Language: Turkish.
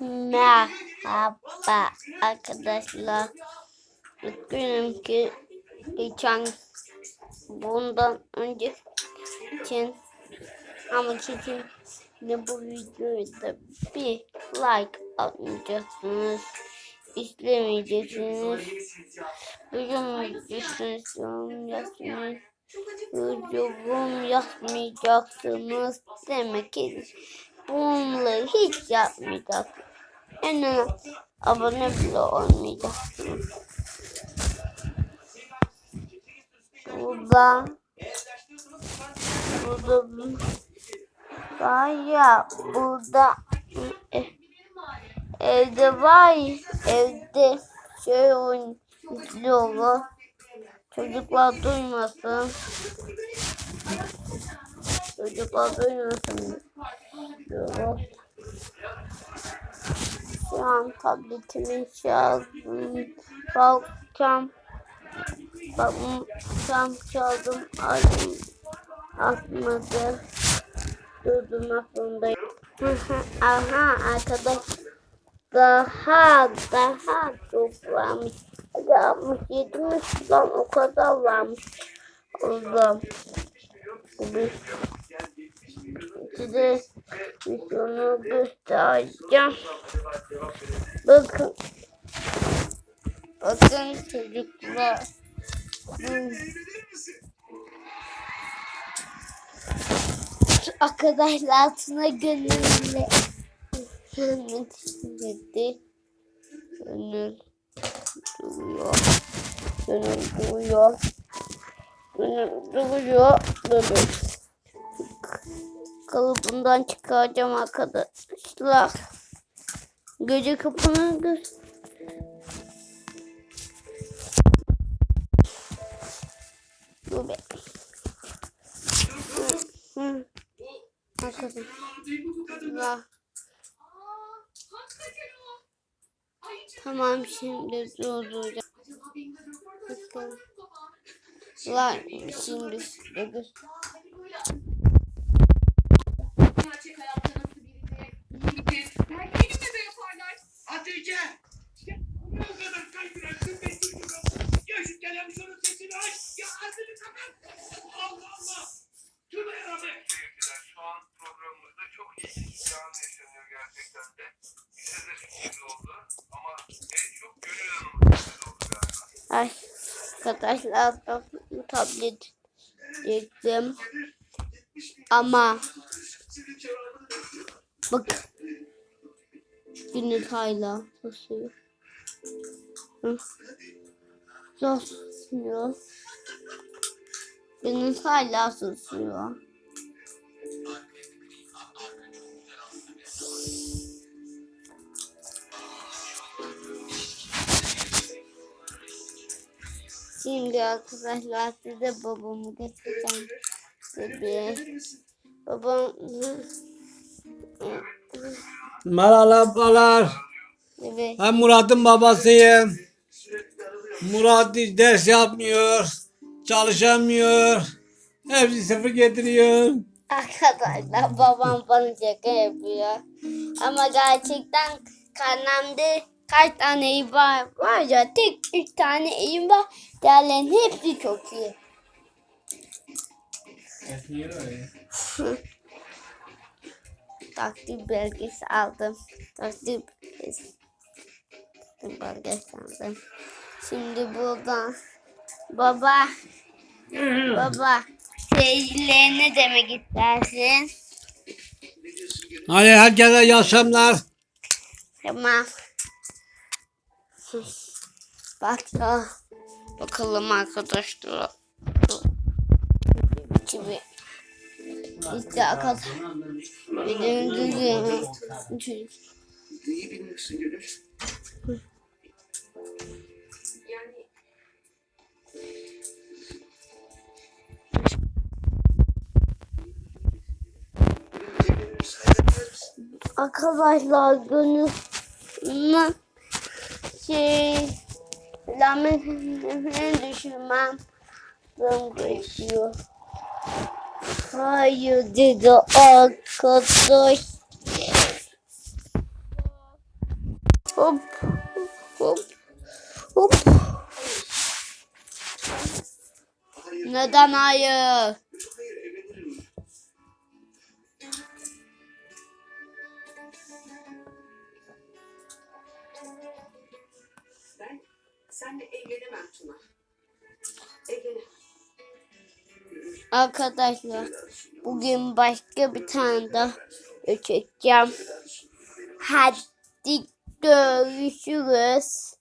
Merhaba arkadaşlar. Ki geçen bundan önce için ama için de bu videoyu da bir like atmayacaksınız. İzlemeyeceksiniz. Beğenmeyeceksiniz. Yorum yazmayı. Yorum yazmayacaksınız. Demek ki bunları hiç yapmayacaksınız. Yani abone bile olmayacaksınız. Burada burada var ya burada e, evde var evde şey oyun izliyorlar. Çocuklar duymasın. Çocuklar duymasın. diyorlar. Şu an tabletimi çaldım. Bakacağım. Bakacağım çaldım. Aldım. Atmadı. Durdum aklımdayım. Aha arkadaş. Daha daha çok varmış. 67 mi? Lan o kadar varmış. Allah'ım. Bir size misyonu göstereceğim. Bakın. Bakın çocuklar. Arkadaşlar altına gönüllü. Hemen dedi. Gönül duruyor. Gönül duruyor. Gönül duruyor. Gönül kalıbından çıkaracağım arkadaşlar. Gece kapını göz. Dur be. Hı. Arkadaşlar. Tamam şimdi durduracağım. Bakın. Lan şimdi size Ay arkadaşlar tab- tablet çektim. Ama bak günün hala basıyor. Basıyor. Günün hala susuyor. Şimdi arkadaşlar size babamı getireceğim. Size babam Merhabalar. Evet. Ben Murat'ın babasıyım. Murat ders yapmıyor. Çalışamıyor. Hepsi sıfır getiriyor. Arkadaşlar babam bana şaka yapıyor. Ama gerçekten karnemde kaç tane iyi var, var ya tek üç tane iyi var. Diğerlerinin hepsi çok iyi. Takdir belgesi aldım. Takdir belgesi takdir belgesi aldım. Şimdi buradan baba baba seyircilerine ne demek istersin? Hadi herkese iyi akşamlar. Tamam. Bak ya. Bakalım arkadaşlar. Şimdi işte arkadaşlar. Benim düzgün. Neyi bilmiyorsun Gönül? Arkadaşlar gönlümü şey lametini düşürmem geçiyor. Hayır dedi arkadaş. Hop. Hop. Hop. Neden? Hayır Ben seninle evlenemem Tuna. Evlenemem. Arkadaşlar bugün başka bir tane daha çekeceğim. Hadi görüşürüz.